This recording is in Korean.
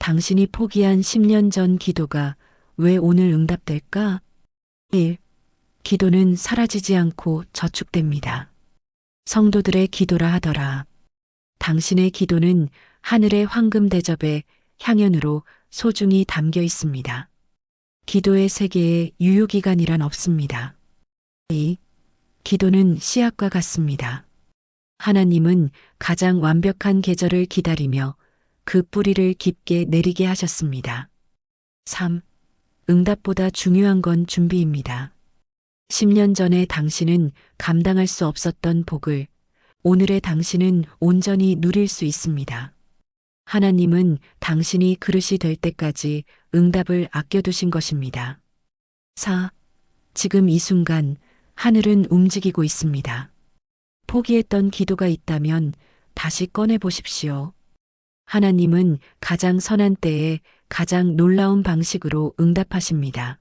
당신이 포기한 10년 전 기도가 왜 오늘 응답될까? 1. 기도는 사라지지 않고 저축됩니다. 성도들의 기도라 하더라. 당신의 기도는 하늘의 황금 대접의 향연으로 소중히 담겨 있습니다. 기도의 세계에 유효기간이란 없습니다. 2. 기도는 씨앗과 같습니다. 하나님은 가장 완벽한 계절을 기다리며 그 뿌리를 깊게 내리게 하셨습니다. 3. 응답보다 중요한 건 준비입니다. 10년 전에 당신은 감당할 수 없었던 복을 오늘의 당신은 온전히 누릴 수 있습니다. 하나님은 당신이 그릇이 될 때까지 응답을 아껴두신 것입니다. 4. 지금 이 순간 하늘은 움직이고 있습니다. 포기했던 기도가 있다면 다시 꺼내 보십시오. 하나님은 가장 선한 때에 가장 놀라운 방식으로 응답하십니다.